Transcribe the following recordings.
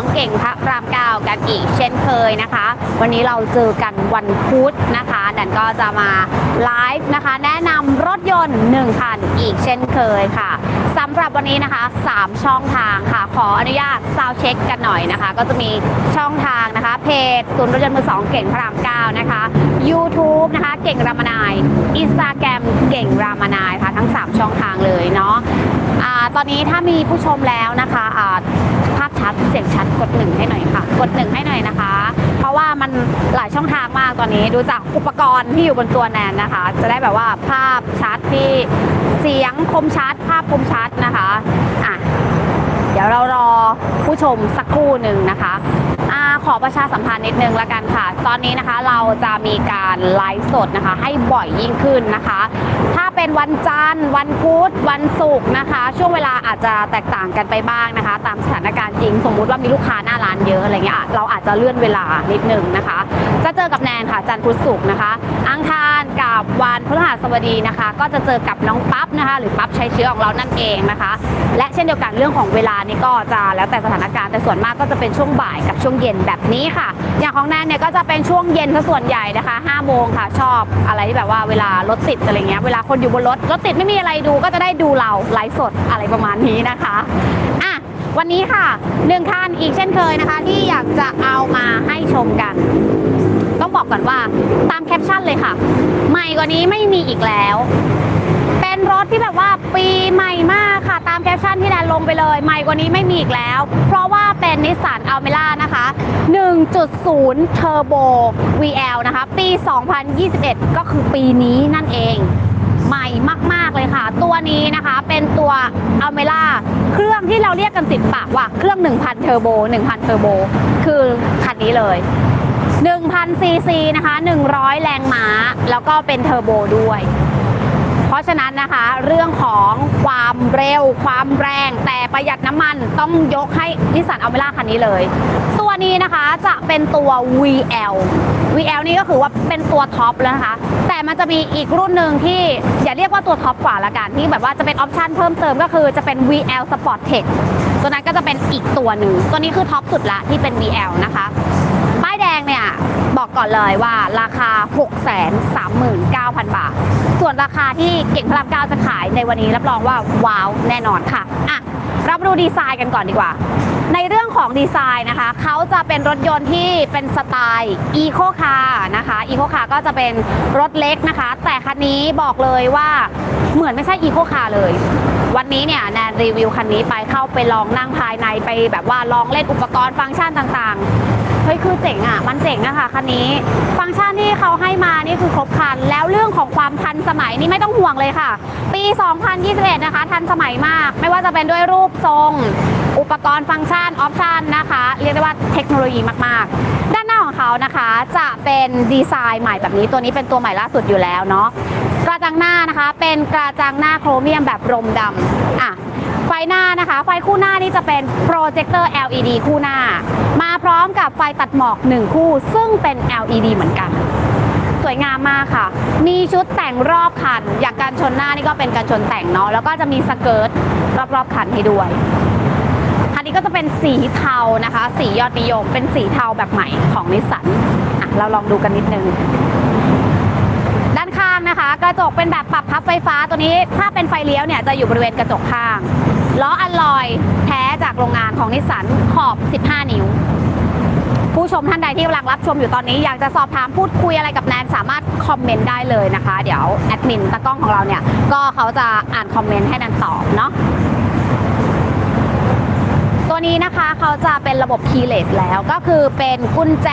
2เก่งพระรามเก้ากันอีกเช่นเคยนะคะ วันนี้เราเจอกันวันพุธนะคะแดนก็จะมาไลฟ์นะคะ แนะนำรถยนต์1คันอีกเช่นเคยค่ะสำหรับวันนี้นะคะ 3 ช่องทางค่ะ ขออนุญาตซาวเช็คกันหน่อยนะคะ ก็จะมีช่องทางนะคะ เพจศูนย์รถยนต์มือสองเก่งพระรามเก้านะคะ YouTube นะคะเก่งรามนาย Instagram เก่งรามนายค่ะทั้ง 3 ช่องทางเลยเนาะ ตอนนี้ถ้ามีผู้ชมแล้วนะคะภาพชัดเสียงชัดกดหนึ่งให้หน่อยค่ะ กดหนึ่งให้หน่อยนะคะ เพราะว่ามันหลายช่องทางมากตอนนี้ ดูจากอุปกรณ์ที่อยู่บนตัวแนนนะคะ จะได้แบบว่าภาพชัดที่เสียงคมชัด ภาพคมชัดนะคะอะ เดี๋ยวเรารอผู้ชมสักครู่หนึ่งนะคะอาขอประชาสัมพันธ์นิดนึงละกันค่ะ ตอนนี้นะคะเราจะมีการไลฟ์สดนะคะ ให้บ่อยยิ่งขึ้นนะคะ ถ้าเป็นวันจันทร์ วันพุธ วันศุกร์นะคะ ช่วงเวลาอาจจะแตกต่างกันไปบ้างนะคะ ตามสถานการณ์จริง สมมุติว่ามีลูกค้าหน้าร้านเยอะอะไรเงี้ย เราอาจจะเลื่อนเวลานิดนึงนะคะ จะเจอกับแนนค่ะจันทร์พุธศุกร์นะคะ อังคารกับวันพฤหัสบดีนะคะ ก็จะเจอกับน้องปั๊บนะคะ หรือปั๊บใช้เชื้อของเรานั่นเองนะคะ และเช่นเดียวกันเรื่องของเวลานี่ก็จะแล้วแต่สถานการณ์แต่ส่วนมากก็จะเป็นช่วงบ่ายกับช่วงเย็นแบบนี้ค่ะ อย่างของแนนเนี่ยก็จะเป็นช่วงเย็นซะส่วนใหญ่นะคะ5โมงค่ะชอบอะไรที่แบบว่าเวลารถติดอะไรเงี้ยเวลาคนอยู่บนรถรถติดไม่มีอะไรดูก็จะได้ดูเราไลฟ์สดอะไรประมาณนี้นะคะอะวันนี้ค่ะหนึ่งคันอีกเช่นเคยนะคะ ที่อยากจะเอามาให้ชมกัน บอกก่อนว่าตามแคปชั่นเลยค่ะ ใหม่กว่านี้ไม่มีอีกแล้ว เป็นรถที่แบบว่าปีใหม่มากค่ะ ตามแคปชั่นที่แดนลงไปเลย ใหม่กว่านี้ไม่มีอีกแล้ว เพราะว่าเป็นนิสสันอัลเมล่านะคะ 1.0 Turbo VL นะคะ ปี 2021 ก็คือปีนี้นั่นเองใหม่มาก ๆ เลยค่ะ ตัวนี้นะคะเป็นตัวอัลเมล่าเครื่องที่เราเรียกกันติดปากว่าเครื่อง 1,000 เทอร์โบ 1,000 เทอร์โบ คือคันนี้เลย 1,000ซีซีนะคะ 100 แรงม้า แล้วก็เป็นเทอร์โบด้วย เพราะฉะนั้นนะคะ เรื่องของความเร็ว ความแรง แต่ประหยัดน้ำมันต้องยกให้นิสสันอัลเมล่าคันนี้เลย ตัวนี้นะคะจะเป็นตัว VL VL นี่ก็คือว่าเป็นตัวท็อปแล้วนะคะ แต่มันจะมีอีกรุ่นหนึ่งที่อย่าเรียกว่าตัวท็อปกว่าละกัน ที่แบบว่าจะเป็นออปชันเพิ่มเติมก็คือจะเป็น VL Sport Tech ตัวนั้นก็จะเป็นอีกตัวหนึ่ง ตัวนี้คือท็อปสุดละที่เป็น VL นะคะ แดงเนี่ยบอกก่อนเลยว่าราคา 639,000 บาท ส่วนราคาที่เก่งพระรามเก้าจะขายในวันนี้รับรองว่าว้าวแน่นอนค่ะอะเรามาดูดีไซน์กันก่อนดีกว่า ในเรื่องของดีไซน์นะคะ เขาจะเป็นรถยนต์ที่เป็นสไตล์อีโคคาร์นะคะอีโคคาร์ก็จะเป็นรถเล็กนะคะ แต่คันนี้บอกเลยว่าเหมือนไม่ใช่อีโคคาร์เลย วันนี้เนี่ยแนนรีวิวคันนี้ไปเข้าไปลองนั่งภายในไปแบบว่าลองเล่นอุปกรณ์ฟังก์ชันต่างๆ เฮ้ยคือเจ๋งอะ มันเจ๋งอะค่ะคันนี้ ฟังก์ชันที่เขาให้มานี่คือครบครัน แล้วเรื่องของความทันสมัยนี่ไม่ต้องห่วงเลยค่ะ ปี 2021 นะคะ ทันสมัยมาก ไม่ว่าจะเป็นด้วยรูปทรง อุปกรณ์ฟังก์ชันออปชันนะคะ เรียกได้ว่าเทคโนโลยีมากๆ ด้าน เขานะคะ จะเป็นดีไซน์ใหม่แบบนี้ ตัวนี้เป็นตัวใหม่ล่าสุดอยู่แล้วเนาะกระจังหน้านะคะ เป็นกระจังหน้าโครเมียมแบบรมดำอะไฟหน้านะคะ ไฟคู่หน้านี่จะเป็นโปรเจคเตอร์ LED คู่หน้า มาพร้อมกับไฟตัดหมอก 1 คู่ ซึ่งเป็น LED เหมือนกัน สวยงามมากค่ะ มีชุดแต่งรอบคัน อย่างการชนหน้านี่ก็เป็นการชนแต่งเนาะแล้วก็จะมีสเกิร์ตรอบๆคันให้ด้วย นี้ก็จะเป็นสีเทานะคะ สียอดนิยม เป็นสีเทาแบบใหม่ของนิสสันอะเราลองดูกันนิดนึงด้านข้างนะคะ กระจกเป็นแบบปรับพับไฟฟ้าตัวนี้ ถ้าเป็นไฟเลี้ยวเนี่ยจะอยู่บริเวณกระจกข้างล้ออัลลอยแท้จากโรงงานของนิสสันขอบ 15 นิ้ว ผู้ชมท่านใดที่กำลังรับชมอยู่ตอนนี้ อยากจะสอบถามพูดคุยอะไรกับแนนสามารถคอมเมนต์ได้เลยนะคะ เดี๋ยวแอดมินตากล้องของเราเนี่ย ก็เขาจะอ่านคอมเมนต์ให้แนนตอบเนาะ ตัวนี้นะคะเขาจะเป็นระบบ keyless แล้วก็คือเป็นกุญแจ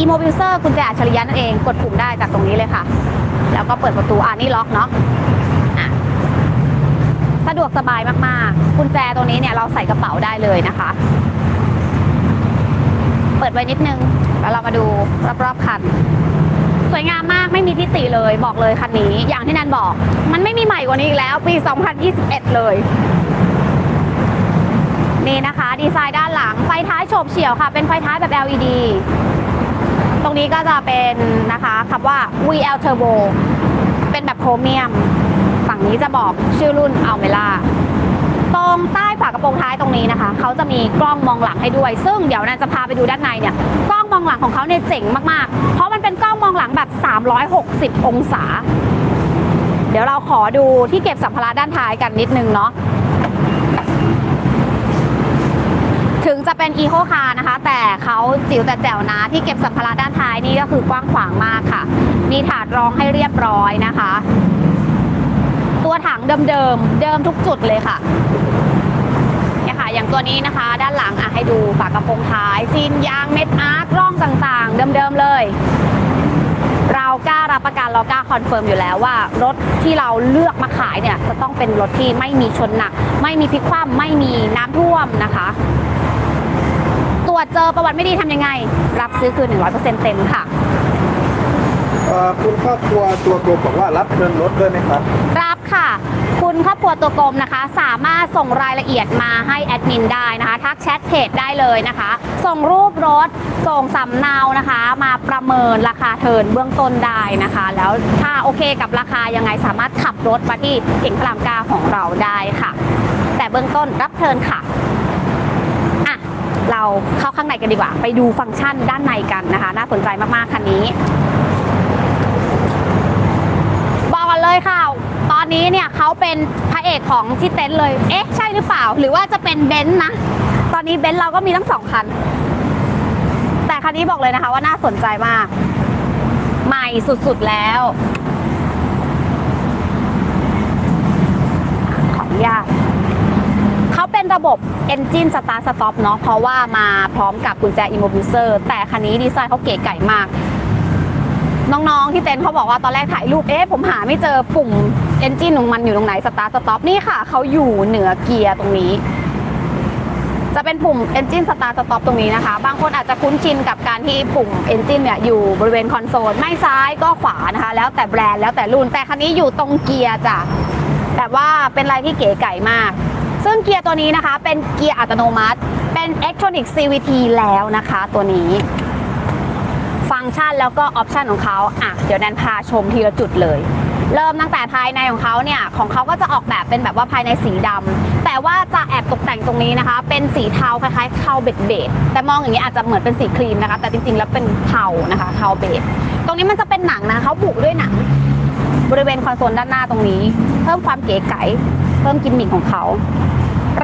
immobilizer กุญแจอัจฉริยะนั่นเอง กดปุ่มได้จากตรงนี้เลยค่ะ แล้วก็เปิดประตูอ่านี่ล็อกเนาะสะดวกสบายมากๆ กุญแจตัวนี้เนี่ยเราใส่กระเป๋าได้เลยนะคะ เปิดไว้นิดนึง แล้วเรามาดูรอบๆคันสวยงามมากไม่มีที่ติเลยบอกเลยคันนี้ อย่างที่นันบอก มันไม่มีใหม่กว่านี้อีกแล้ว ปี 2021 เลย นี่นะคะ ดีไซน์ด้านหลังไฟท้ายโฉบเฉี่ยวค่ะ เป็นไฟท้ายแบบ LED ตรงนี้ก็จะเป็นนะคะคำว่า VL Turbo เป็นแบบโครเมียม ฝั่งนี้จะบอกชื่อรุ่น Almera ตรงรงใต้ฝากระโปรงท้ายตรงนี้นะคะ เขาจะมีกล้องมองหลังให้ด้วย ซึ่งเดี๋ยวนันจะพาไปดูด้านในเนี่ย กล้องมองหลังของเขาเนี่ยเจ๋งมากๆ เพราะมันเป็นกล้องมองหลังแบบ 360 องศา เดี๋ยวเราขอดูที่เก็บสัมภาระด้านท้ายกันนิดนึงเนาะ ถึงจะ เป็นอีโคคาร์นะคะ แต่เขาจิ๋วแต่แจ๋วนะที่เก็บสัมภาระด้านท้ายนี่ก็คือกว้างขวางมากค่ะ มีถาดรองให้เรียบร้อยนะคะ ตัวถังเดิมๆเดิมทุกจุดเลยค่ะเนี่ยค่ะ อย่างตัวนี้นะคะ ด้านหลังอะให้ดูฝากระโปรงท้ายซีนยางเม็ดอาร์กร่องต่างๆ เดิมๆเลย เรากล้ารับประกันเรากล้าคอนเฟิร์มอยู่แล้วว่ารถที่เราเลือกมาขายเนี่ย จะต้องเป็นรถที่ไม่มีชนหนัก ไม่มีพลิกคว่ำไม่มีน้ำท่วมนะคะ ตรวจเจอประวัติไม่ดีทำยังไง รับซื้อคืน 100%เต็มค่ะเอ่อคุณครอบครัวตัวกลมบอกว่ารับเงินรถด้วยไหมครับ รับค่ะ คุณครอบครัวตัวกลมนะคะ สามารถส่งรายละเอียดมาให้แอดมินได้นะคะ ทักแชทเพจได้เลยนะคะ ส่งรูปรถ ส่งสำเนานะคะ มาประเมินราคาเทิร์นเบื้องต้นได้นะคะ แล้วถ้าโอเคกับราคายังไงสามารถขับรถมาที่เก่งพระรามเก้าของเราได้ค่ะ แต่เบื้องต้นรับเทิร์นค่ะอะ เราเข้าข้างในกันดีกว่า ไปดูฟังก์ชันด้านในกันนะคะ น่าสนใจมากๆคันนี้บอกกันเลยค่ะ ตอนนี้เนี่ยเขาเป็นพระเอกของที่เต็นท์เลย เอ๊ะใช่หรือเปล่า หรือว่าจะเป็นเบนซ์นะ ตอนนี้เบนซ์เราก็มีทั้งสองคัน แต่คันนี้บอกเลยนะคะ ว่าน่าสนใจมาก ใหม่สุดๆแล้ว ขออนุญาต เขาเป็นระบบ Engine Start Stop เนาะเพราะว่ามาพร้อมกับกุญแจ Immobilizer แต่คันนี้ดีไซน์เขาเก๋ไก่มาก น้องๆที่เต็นท์เขาบอกว่าตอนแรกถ่ายรูปเอ๊ะผมหาไม่เจอปุ่มเอนจินของมันอยู่ตรงไหนสตาร์ทสต็อปนี่ค่ะเขาอยู่เหนือเกียร์ตรงนี้จะเป็นปุ่ม Engine Start Stop ตรงนี้นะคะ บางคนอาจจะคุ้นชินกับการที่ปุ่ม Engine เนี่ยอยู่บริเวณคอนโซล ไม่ซ้ายก็ขวานะคะ แล้วแต่แบรนด์แล้วแต่รุ่น แต่คันนี้อยู่ตรงเกียร์จ้ะ แบบว่าเป็นอะไรที่เก๋ไก่มาก ซึ่งเกียร์ตัวนี้นะคะ เป็นเกียร์อัตโนมัติ เป็น Electronic CVT แล้วนะคะตัวนี้ ฟังก์ชันแล้วก็ออปชันของเขาอะเดี๋ยวแนนพาชมทีละจุดเลย เริ่มตั้งแต่ภายในของเขาเนี่ย ของเขาก็จะออกแบบเป็นแบบว่าภายในสีดำแต่ว่าจะแอบตกแต่งตรงนี้นะคะ เป็นสีเทาคล้ายๆเทาเบดเบดแต่มองอย่างนี้อาจจะเหมือนเป็นสีครีมนะคะ แต่จริงๆแล้วเป็นเทานะคะเทาเบดตรงนี้มันจะเป็นหนังนะเขาบุด้วยหนัง บริเวณคอนโซลด้านหน้าตรงนี้ เพิ่มความเก๋ไก๋เพิ่มกิมมิคของเขา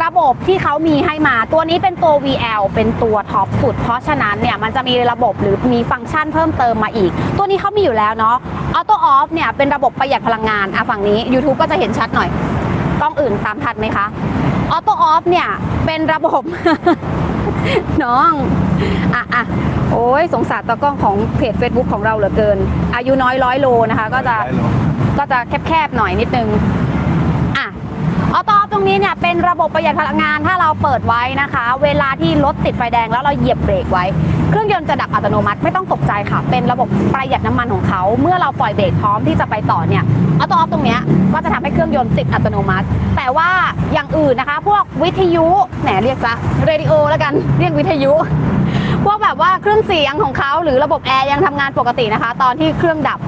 ระบบที่เขามีให้มาตัวนี้เป็นตัว VL เป็นตัวท็อปสุด เพราะฉะนั้นเนี่ยมันจะมีระบบหรือมีฟังก์ชันเพิ่มเติมมาอีก ตัวนี้เขามีอยู่แล้วเนาะ Auto Off เนี่ยเป็นระบบประหยัดพลังงานอะฝั่งนี้ YouTube ก็จะเห็นชัดหน่อยกล้องอื่นตามทันไหมคะ Auto Off เนี่ยเป็นระบบ น้องอะอะโอ้ยสงสารตากล้องของเพจ Facebook ของเราเหลือเกิน อายุน้อยร้อยโลนะคะ ก็จะ ก็จะแคบๆหน่อยนิดนึงอะออโต้ออฟตรงนี้เนี่ยเป็นระบบประหยัดพลังงานถ้าเราเปิดไว้นะคะ เวลาที่รถติดไฟแดงแล้วเราเหยียบเบรกไว้ เครื่องยนต์จะดับอัตโนมัติไม่ต้องตกใจค่ะ เป็นระบบประหยัดน้ำมันของเขา เมื่อเราปล่อยเบรกพร้อมที่จะไปต่อเนี่ยออโต้ออฟตรงเนี้ยก็จะทำให้เครื่องยนต์ติดอัตโนมัติ แต่ว่าอย่างอื่นนะคะ พวกวิทยุแหมเรียกซะเรดิโอแล้วกันเรียกวิทยุพวกแบบว่าเครื่องเสียงของเขาหรือระบบแอร์ยังทำงานปกตินะคะ ตอนที่เครื่องดับ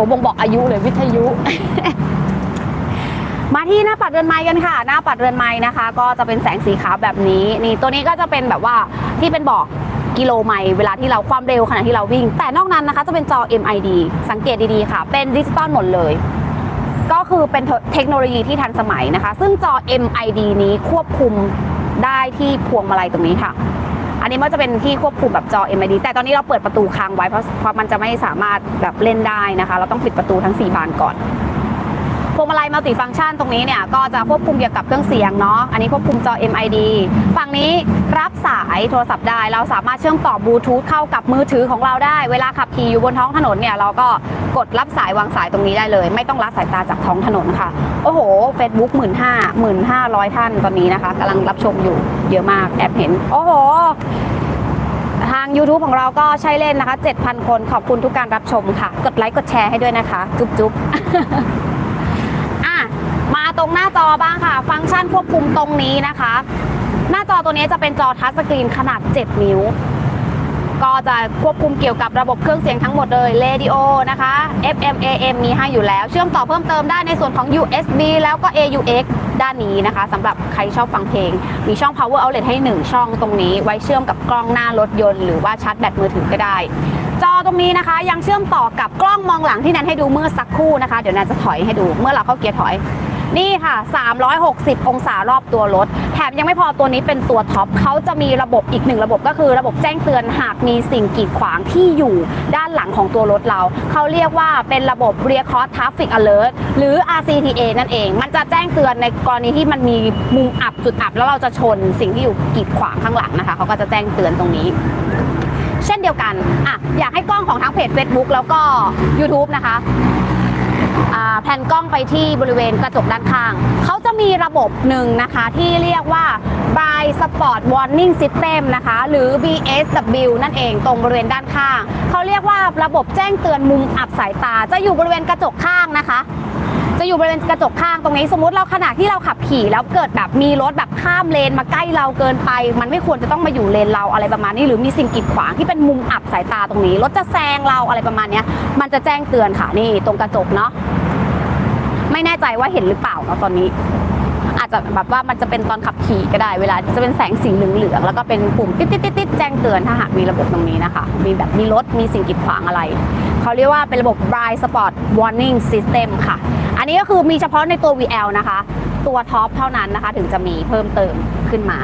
ผมบ่งบอกอายุเลยวิทยุ มาที่หน้าปัดเรือนไม้กันค่ะ หน้าปัดเรือนไม้นะคะ ก็จะเป็นแสงสีขาวแบบนี้ นี่ตัวนี้ก็จะเป็นแบบว่าที่เป็นบอกกิโลไมล์เวลาที่เราความเร็วขณะที่เราวิ่ง แต่นอกนั้นนะคะจะเป็นจอ MID สังเกตดีๆค่ะ เป็นดิจิตอลหมดเลย ก็คือเป็นเทคโนโลยีที่ทันสมัยนะคะ ซึ่งจอ MID นี้ควบคุมได้ที่พวงมาลัยตรงนี้ค่ะ อันนี้มันจะเป็นที่ควบคุมแบบจอ MID แต่ตอนนี้เราเปิดประตูค้างไว้เพราะเพราะมันจะไม่สามารถแบบเล่นได้นะคะ เราต้องปิดประตูทั้ง 4 บานก่อน พวงมาลัยมัลติฟังก์ชันตรงนี้เนี่ยก็จะควบคุมเกี่ยวกับเครื่องเสียงเนาะอันนี้ควบคุมจอ MID ฝั่งนี้รับสายโทรศัพท์ได้ เราสามารถเชื่อมต่อบลูทูธเข้ากับมือถือของเราได้ เวลาขับขี่อยู่บนท้องถนนเนี่ยเราก็กดรับสายวางสายตรงนี้ได้เลย ไม่ต้องละสายตาจากท้องถนนค่ะ โอ้โห Facebook 1 5 1 5 0 0 ท่านตอนนี้นะคะกำลังรับชมอยู่เยอะมากแอบเห็น โอ้โหทาง YouTube ของเราก็ใช้เล่นนะคะ 7,000 คนขอบคุณทุกการรับชมค่ะ กดไลค์กดแชร์ให้ด้วยนะคะ จุ๊บจุ๊บ ตรงหน้าจอบ้างค่ะ ฟังก์ชันควบคุมตรงนี้นะคะ หน้าจอตัวนี้จะเป็นจอทัชสกรีนขนาด 7 นิ้ว ก็จะควบคุมเกี่ยวกับระบบเครื่องเสียงทั้งหมดเลย Radio นะคะ FM AM มีให้อยู่แล้ว เชื่อมต่อเพิ่มเติมได้ในส่วนของ USB แล้วก็ AUX ด้านนี้นะคะสำหรับใครชอบฟังเพลง มีช่อง power outlet ให้ 1 ช่องตรงนี้ ไว้เชื่อมกับกล้องหน้ารถยนต์ หรือว่าชาร์จแบตมือถือก็ได้ จอตรงนี้นะคะ ยังเชื่อมต่อกับกล้องมองหลังที่แนนให้ดูเมื่อสักครู่นะคะ เดี๋ยวแนนจะถอยให้ดูเมื่อเราเข้าเกียร์ถอย นี่ค่ะ 360 องศารอบตัวรถ แถมยังไม่พอตัวนี้เป็นตัวท็อปเขาจะมีระบบอีกหนึ่งระบบก็คือระบบแจ้งเตือนหากมีสิ่งกีดขวางที่อยู่ด้านหลังของตัวรถเรา เขาเรียกว่าเป็นระบบ Rear Cross Traffic Alert หรือ RCTA นั่นเอง มันจะแจ้งเตือนในกรณีที่มันมีมุมอับจุดอับ แล้วเราจะชนสิ่งที่อยู่กีดขวางข้างหลังนะคะเขาก็จะแจ้งเตือนตรงนี้เช่นเดียวกันอะอยากให้กล้องของทั้งเพจ Facebook แล้วก็ YouTube นะคะ แผ่นกล้องไปที่บริเวณกระจกด้านข้าง เขาจะมีระบบหนึ่งนะคะที่เรียกว่า by Spot Warning System นะคะ หรือ BSW นั่นเองตรงบริเวณด้านข้าง เขาเรียกว่าระบบแจ้งเตือนมุมอับสายตา จะอยู่บริเวณกระจกข้างนะคะ จะอยู่บริเวณกระจกข้างตรงนี้สมมติเราขณะที่เราขับขี่แล้วเกิดแบบมีรถแบบข้ามเลนมาใกล้เราเกินไป มันไม่ควรจะต้องมาอยู่เลนเราอะไรประมาณนี้ หรือมีสิ่งกีดขวางที่เป็นมุมอับสายตาตรงนี้รถจะแซงเราอะไรประมาณนี้มันจะแจ้งเตือนค่ะนี่ตรงกระจกเนาะไม่แน่ใจว่าเห็นหรือเปล่าเนาะตอนนี้ อาจจะแบบว่ามันจะเป็นตอนขับขี่ก็ได้ เวลาจะเป็นแสงสีเหลืองๆแล้วก็เป็นปุ่มติ๊ดๆๆๆแจ้งเตือนถ้าหากมีระบบตรงนี้นะคะ มีแบบมีรถมีสิ่งกีดขวางอะไร เขาเรียกว่าเป็นระบบ Blind Spot Warning System ค่ะ อันนี้ก็คือมีเฉพาะในตัว VL นะคะ ตัวท็อปเท่านั้นนะคะ ถึงจะมีเพิ่มเติมขึ้นมา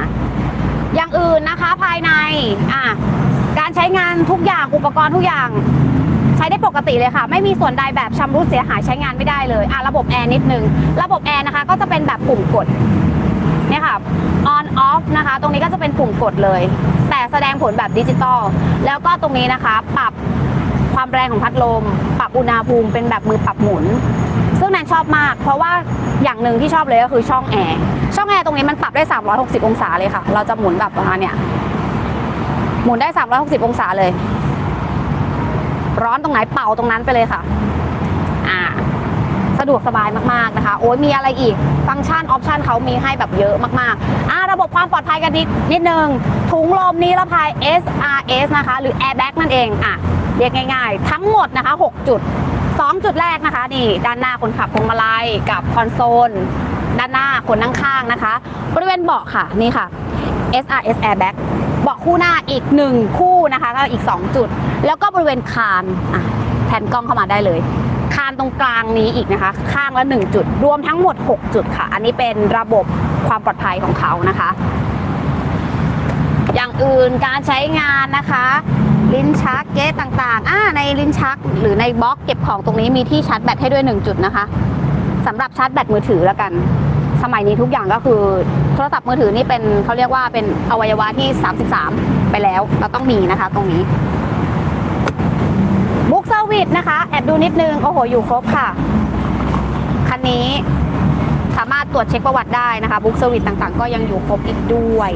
อย่างอื่นนะคะภายในอะการใช้งานทุกอย่างอุปกรณ์ทุกอย่างใช้ได้ปกติเลยค่ะ ไม่มีส่วนใดแบบชำรุดเสียหายใช้งานไม่ได้เลยอะระบบแอร์นิดนึง ระบบแอร์นะคะก็จะเป็นแบบปุ่มกดเนี่ยค่ะ on off นะคะ ตรงนี้ก็จะเป็นปุ่มกดเลย แต่แสดงผลแบบดิจิตอลแล้วก็ตรงนี้นะคะ ปรับความแรงของพัดลม ปรับอุณหภูมิเป็นแบบมือปรับหมุน ซึ่งแนนชอบมาก เพราะว่าอย่างหนึ่งที่ชอบเลยก็คือช่องแอร์ช่องแอร์ตรงนี้มันปรับได้ 360 องศาเลยค่ะ เราจะหมุนแบบประมาณเนี้ยหมุนได้ 360 องศาเลย ร้อนตรงไหนเป่าตรงนั้นไปเลยค่ะอ่าสะดวกสบายมากๆนะคะ โอ้ยมีอะไรอีก ฟังก์ชันออปชันเขามีให้แบบเยอะมากๆ อ่าระบบความปลอดภัยกันนิดนิดนึง ถุงลมนิรภัย SRS นะคะ หรือ Airbag นั่นเอง อะ เรียกง่ายๆ ทั้งหมดนะคะ 6 จุด 2 จุดแรกนะคะนี่ด้านหน้าคนขับพวงมาลัยกับคอนโซล ด้านหน้าคนนั่งข้างนะคะ บริเวณเบาะค่ะนี่ค่ะ SRS Airbag เบาะคู่หน้าอีก 1 คู่นะคะก็อีก 2 จุด แล้วก็บริเวณคานแผ่นกล้องเข้ามาได้เลยคานตรงกลางนี้อีกนะคะ ข้างละ 1 จุด รวมทั้งหมด 6 จุดค่ะ อันนี้เป็นระบบความปลอดภัยของเขานะคะ อย่างอื่นการใช้งานนะคะ ลิ้นชักเกตต่างๆอ่าในลิ้นชักหรือในบล็อกเก็บของตรงนี้มีที่ชาร์จแบตให้ด้วย 1 จุดนะคะสำหรับชาร์จแบตมือถือแล้วกัน สมัยนี้ทุกอย่างก็คือโทรศัพท์มือถือนี่เป็นเขาเรียกว่าเป็นอวัยวะที่ 33 ไปแล้วเราต้องมีนะคะ ตรงนี้บุ๊กเซอร์วิสนะคะ แอบดูนิดนึง โอ้โห อยู่ครบค่ะ คันนี้สามารถตรวจเช็คประวัติได้นะคะบุ๊กเซอร์วิสต่างๆ ก็ยังอยู่ครบอีกด้วย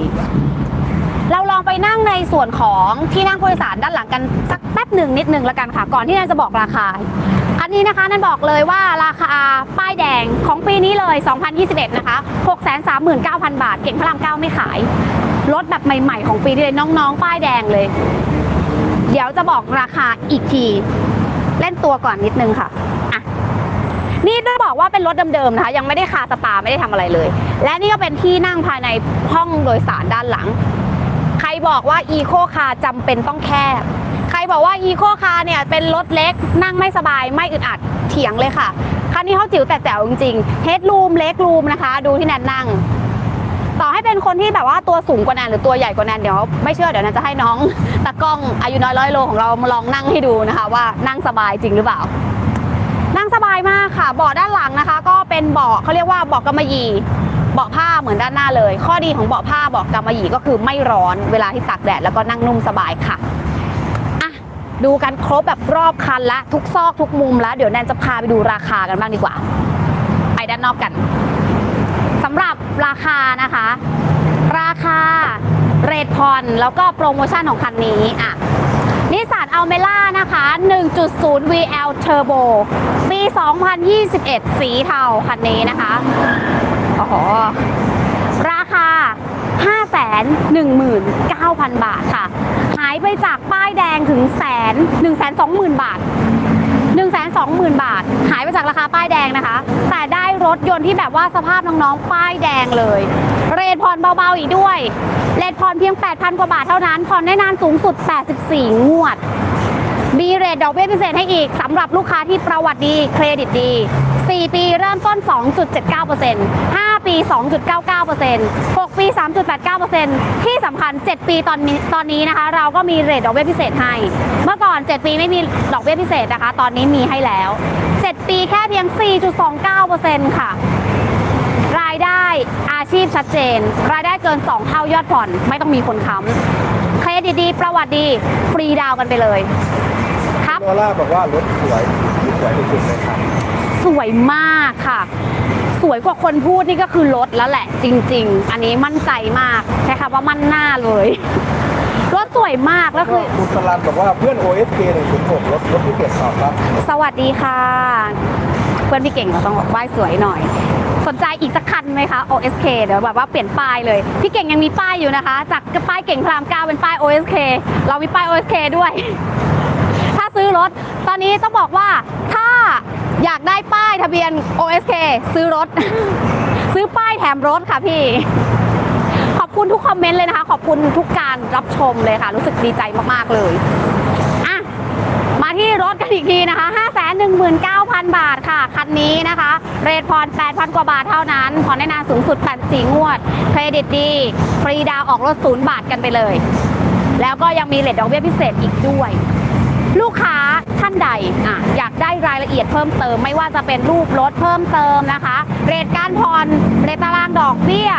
เราลองไปนั่งในส่วนของที่นั่งผู้โดยสารด้านหลังกันสักแป๊บหนึ่งนิดนึงล้วกันค่ะ ก่อนที่นันจะบอกราคาคันนี้นะคะนันบอกเลยว่าราคาป้ายแดงของปีนี้เลย 2021 นะคะ 639,000 บาท เก่งพระรามเก้าไม่ขายรถแบบใหม่ๆของปีนี้เลยน้องๆ ป้ายแดงเลย เดี๋ยวจะบอกราคาอีกที เล่นตัวก่อนนิดนึงค่ะอะนี่ต้องบอกว่าเป็นรถเดิมๆนะคะ ยังไม่ได้คาสปาไม่ได้ทำอะไรเลย และนี่ก็เป็นที่นั่งภายในห้องโดยสารด้านหลัง บอกว่าอีโคคาร์จำเป็นต้องแคบ ใครบอกว่าอีโคคาร์เนี่ยเป็นรถเล็กนั่งไม่สบายไม่อึดอัดเถียงเลยค่ะ คันนี้เขาจิ๋วแต่แจ๋วจริงๆเฮดรูมเล็กรูมนะคะ ดูที่แนนนั่ง ต่อให้เป็นคนที่แบบว่าตัวสูงกว่าแนนหรือตัวใหญ่กว่าแนนเดี๋ยวไม่เชื่อเดี๋ยวแนนจะให้น้องตากล้องอายุน้อยร้อยโลของเรามาลองนั่งให้ดูนะคะ ว่านั่งสบายจริงหรือเปล่า บายมากค่ะ เบาะด้านหลังนะคะ ก็เป็นเบาะเขาเรียกว่าเบาะกำมะหยี่เบาะผ้าเหมือนด้านหน้าเลย ข้อดีของเบาะผ้าเบาะกำมะหยี่ก็คือไม่ร้อนเวลาที่ตากแดดแล้วก็นั่งนุ่มสบายค่ะอะดูกันครบแบบรอบคันละทุกซอกทุกมุมแล้ว เดี๋ยวแนนจะพาไปดูราคากันบ้างดีกว่า ไปด้านนอกกันสำหรับราคานะคะ ราคาเรทพอนแล้วก็โปรโมชั่นของคันนี้อะ นิสสันอัลเมล่านะคะ 1.0 VL Turbo ปี 2021 สีเทาคันนี้นะคะโอ้โหราคา 519,000 บาทค่ะ หายไปจากป้ายแดงถึงแสน120,000 บาท 1 2 0 0 0 0 บาท หายไปจากราคาป้ายแดงนะคะ แต่ได้รถยนต์ที่แบบว่าสภาพน้องๆ ป้ายแดงเลย เรทผ่อนเบาๆอีกด้วย เรทผ่อนเพียง 8,000 กว่าบาทเท่านั้น ผ่อนได้นานสูงสุด 84 งวด มีเรทดอกเบี้ยพิเศษให้อีกสำหรับลูกค้าที่ประวัติดีเครดิตดี 4 ปีเริ่มต้น 2.79% 5 ปี 2.99% 6 ปี 3.89%ที่สำคัญ 7 ปีตอนนี้ตอนนี้นะคะ เราก็มีเรทดอกเบี้ยพิเศษให้ เมื่อก่อน 7 ปีไม่มีดอกเบี้ยพิเศษนะคะ ตอนนี้มีให้แล้ว 7 ปีแค่เพียง 4.29%ค่ะรายได้อาชีพชัดเจน รายได้เกิน 2 เท่ายอดผ่อน ไม่ต้องมีคนค้ำเครดิตดีประวัติดี ฟรีดาวกันไปเลย โนล่าบอกว่ารถสวยที่สวยที่สุดเลยครับสวยมากค่ะ สวยกว่าคนพูดนี่ก็คือรถแล้วแหละ จริง ๆ อันนี้มั่นใจมากใช้คำว่ามั่นหน้าเลย รถสวยมากแล้วคือคุณสลันบอกว่าเพื่อน OSK 106รถรถที่เก็บตอบรับ สวัสดีค่ะ เพื่อนพี่เก่งเราต้องบอกไหว้สวยหน่อย สนใจอีกสักคันไหมคะ OSK เดี๋ยวแบบว่าเปลี่ยนป้ายเลย พี่เก่งยังมีป้ายอยู่นะคะ จากป้ายเก่งพระรามเก้าเป็นป้าย OSK เรามีป้าย OSK ด้วยถ้า ซื้อรถ ตอนนี้ต้องบอกว่าถ้าอยากได้ป้ายทะเบียน OSK ซื้อรถ ซื้อป้ายแถมรถค่ะพี่ ขอบคุณทุกคอมเมนต์เลยนะคะ ขอบคุณทุกการรับชมเลยค่ะ รู้สึกดีใจมาก ๆ เลยอะมาที่รถกันอีกทีนะคะ 519,000 บาทค่ะ คันนี้นะคะ เรทพร8,000 กว่าบาทเท่านั้นผ่อนได้นานสูงสุด 84 งวด เครดิตดี ฟรีดาวออกรถศูนย์บาทกันไปเลย แล้วก็ยังมีเรทดอกเบี้ยพิเศษอีกด้วย ลูกค้าท่านใดอะอยากได้รายละเอียดเพิ่มเติม ไม่ว่าจะเป็นรูปรถเพิ่มเติมนะคะ เรทการผ่อนเรทตารางดอกเบี้ย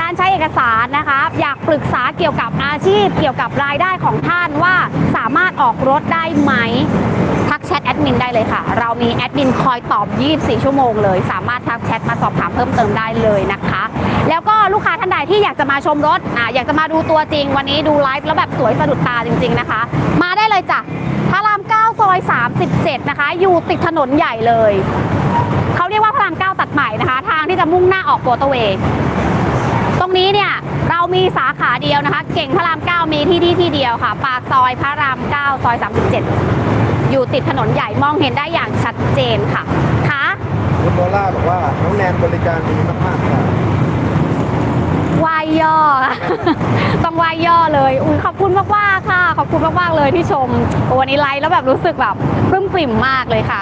การใช้เอกสารนะคะ อยากปรึกษาเกี่ยวกับอาชีพ เกี่ยวกับรายได้ของท่านว่าสามารถออกรถได้ไหมทักแชทแอดมินได้เลยค่ะ เรามีแอดมินคอยตอบ 24 ชั่วโมงเลย สามารถทักแชทมาสอบถามเพิ่มเติมได้เลยนะคะ แล้วก็ลูกค้าท่านใดที่อยากจะมาชมรถอะอยากจะมาดูตัวจริง วันนี้ดูไลฟ์แล้วแบบสวยสะดุดตาจริง ๆนะคะ มาได้เลยจ้ะ พระราม 9 ซอย 37 นะคะ อยู่ติดถนนใหญ่เลย เขาเรียกว่าพระราม 9 ตัดใหม่นะคะ ทางที่จะมุ่งหน้าออกตัวตเวตรงนี้เนี่ย เรามีสาขาเดียวนะคะ เก่งพระราม 9 มีที่นี่ที่เดียวค่ะ ปากซอยพระราม 9 ซอย 37 อยู่ติดถนนใหญ่มองเห็นได้อย่างชัดเจนค่ะค่ะคุณโนล่าบอกว่าน้องแนนบริการดีมากๆค่ะายย่อ ต้องวายย่อเลยอุ้ยขอบคุณมากว่าค่ะ ขอบคุณมากๆเลยที่ชมวันนี้ไลฟ์แล้วแบบรู้สึกแบบปลื้มปริ่มมากเลยค่ะ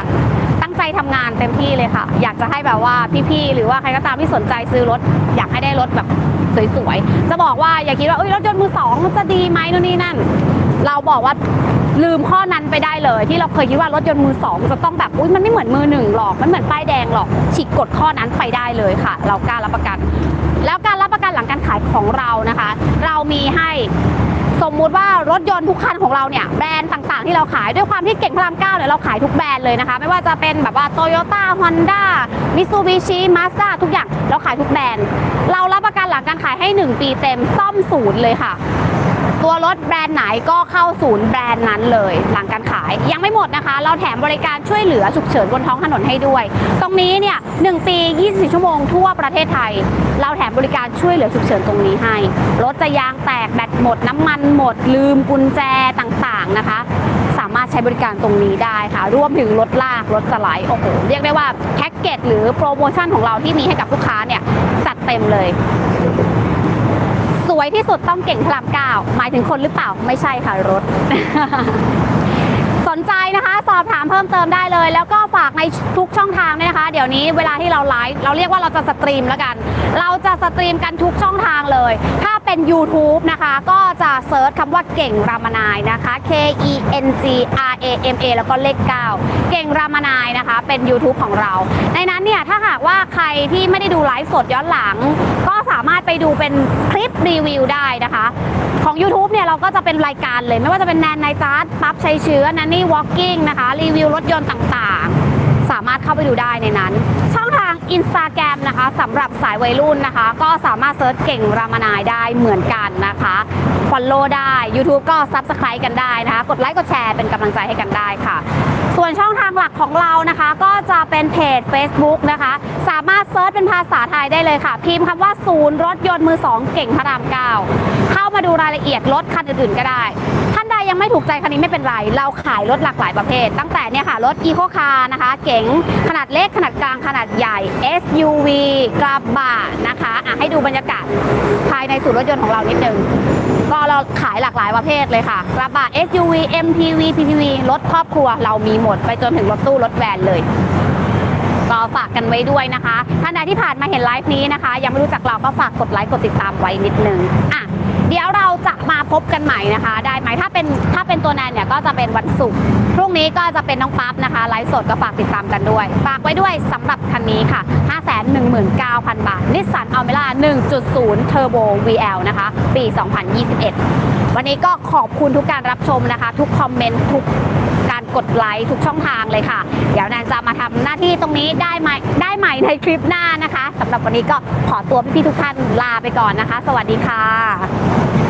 ตั้งใจทำงานเต็มที่เลยค่ะ อยากจะให้แบบว่าพี่ๆหรือว่าใครก็ตามที่สนใจซื้อรถ อยากให้ได้รถแบบสวยๆ จะบอกว่าอย่าคิดว่าเอ้ยรถยนต์มือสองมันจะดีไหมนู่นนี่นั่น เราบอกว่าลืมข้อนั้นไปได้เลย ที่เราเคยคิดว่ารถยนต์มือสองจะต้องแบบอุ้ยมันไม่เหมือนมือหนึ่งหรอกมันเหมือนป้ายแดงหรอกฉีกกฎข้อนั้นไปได้เลยค่ะ เรากล้ารับประกัน แล้วการรับประกันหลังการขายของเรานะคะ เรามีให้สมมุติว่ารถยนต์ทุกคันของเราเนี่ยแบรนด์ต่างๆ ที่เราขายด้วยความที่เก่งพระรามเก้าเนี่ยเราขายทุกแบรนด์เลยนะคะ ไม่ว่าจะเป็นแบบว่าโตโยต้าฮอนด้ามิซูบิชิมาสด้าทุกอย่างเราขายทุกแบรนด์ เรารับประกันหลังการขายให้ 1 ปีเต็มซ่อมศูนย์เลยค่ะ ตัวรถแบรนด์ไหนก็เข้าศูนย์แบรนด์นั้นเลย หลังการขายยังไม่หมดนะคะ เราแถมบริการช่วยเหลือฉุกเฉินบนท้องถนนให้ด้วย ตรงนี้เนี่ยหปี 24 ชั่วโมงทั่วประเทศไทย เราแถมบริการช่วยเหลือฉุกเฉินตรงนี้ให้ รถจะยางแตกแบตหมด น้ำมันหมด ลืมกุญแจต่างๆนะคะ สามารถใช้บริการตรงนี้ได้ค่ะรวมถึงรถลากรถสไลด์โอ้โหเรียกได้ว่าแพ็กเกจหรือโปรโมชั่นของเราที่มีให้กับลูกค้าเนี่ยจัดเต็มเลย วยที่สุดต้องเก่งพระรามเก้าหมายถึงคนหรือเปล่าไม่ใช่ค่ะรถ สนใจนะคะ สอบถาม พิ่มเติมได้เลย แล้วก็ฝากในทุกช่องทางด้วยนะคะ เดี๋ยวนี้เวลาที่เราไลฟ์เราเรียกว่าเราจะสตรีมแล้วกัน เราจะสตรีมกันทุกช่องทางเลย ถ้าเป็น YouTube นะคะ ก็จะเซิร์ชคำว่าเก่งรามนายนะคะ K E N G R A M A แล้วก็เลข9เก่งรามนายนะคะ เป็น YouTube ของเรา ในนั้นเนี่ยถ้าหากว่าใครที่ไม่ได้ดูไลฟ์สดย้อนหลัง ก็สามารถไปดูเป็นคลิปรีวิวได้นะคะของ YouTube เนี่ยเราก็จะเป็นรายการเลย ไม่ว่าจะเป็นแนนไนจาร์ดปั๊บชัยเชื้อนันนี่วอล์กิ้งนะคะ รีวิวรถยนต์ต่างๆ สามารถเข้าไปดูได้ในนั้น ช่องทาง Instagram นะคะสำหรับสายวัยรุ่นนะคะ ก็สามารถเซิร์ชเก่งรามนายได้เหมือนกันนะคะ Follow ได้ YouTube ก็ Subscribe กันได้นะคะ กดไลค์กดแชร์เป็นกำลังใจให้กันได้ค่ะ ส่วนช่องทางหลักของเรานะคะ ก็จะเป็นเพจ Facebook นะคะ สามารถเซิร์ชเป็นภาษาไทยได้เลยค่ะ พิมพ์คำว่าศูนย์รถยนต์มือสองเก่งพระรามเก้าเข้ามาดูรายละเอียดรถคันอื่นๆก็ได้ท่าน ยังไม่ถูกใจคันนี้ไม่เป็นไร เราขายรถหลากหลายประเภท ตั้งแต่เนี่ยค่ะ รถอีโคคาร์นะคะ เก๋งขนาดเล็กขนาดกลางขนาดใหญ่ SUV กระบะนะคะอะให้ดูบรรยากาศภายในศูนย์รถยนต์ของเรานิดนึงก็เราขายหลากหลายประเภทเลยค่ะ กระบะ SUV MPV PPV รถครอบครัวเรามีหมด ไปจนถึงรถตู้รถแวนเลยก็ฝากกันไว้ด้วยนะคะท่านใดที่ผ่านมาเห็นไลฟ์นี้นะคะ ยังไม่รู้จักเราก็ฝากกดไลค์กดติดตามไว้นิดนึงอะ เดี๋ยวเราจะมาพบกันใหม่นะคะ ได้ไหมถ้าเป็นถ้าเป็นตัวแนนเนี่ยก็จะเป็นวันศุกร์พรุ่งนี้ก็จะเป็นน้องปั๊บนะคะไลฟ์สดก็ฝากติดตามกันด้วย ฝากไว้ด้วยสำหรับคันนี้ค่ะ 519,000 บาทนิสสันอัลเมล่า1.0 Turbo VL นะคะ ปี 2021 วันนี้ก็ขอบคุณทุกการรับชมนะคะ ทุกคอมเมนต์ทุก กดไลค์ทุกช่องทางเลยค่ะ เดี๋ยวแนนจะมาทำหน้าที่ตรงนี้ได้ใหม่ได้ใหม่ในคลิปหน้านะคะสำหรับวันนี้ก็ขอตัวพี่ๆทุกท่านลาไปก่อนนะคะ สวัสดีค่ะ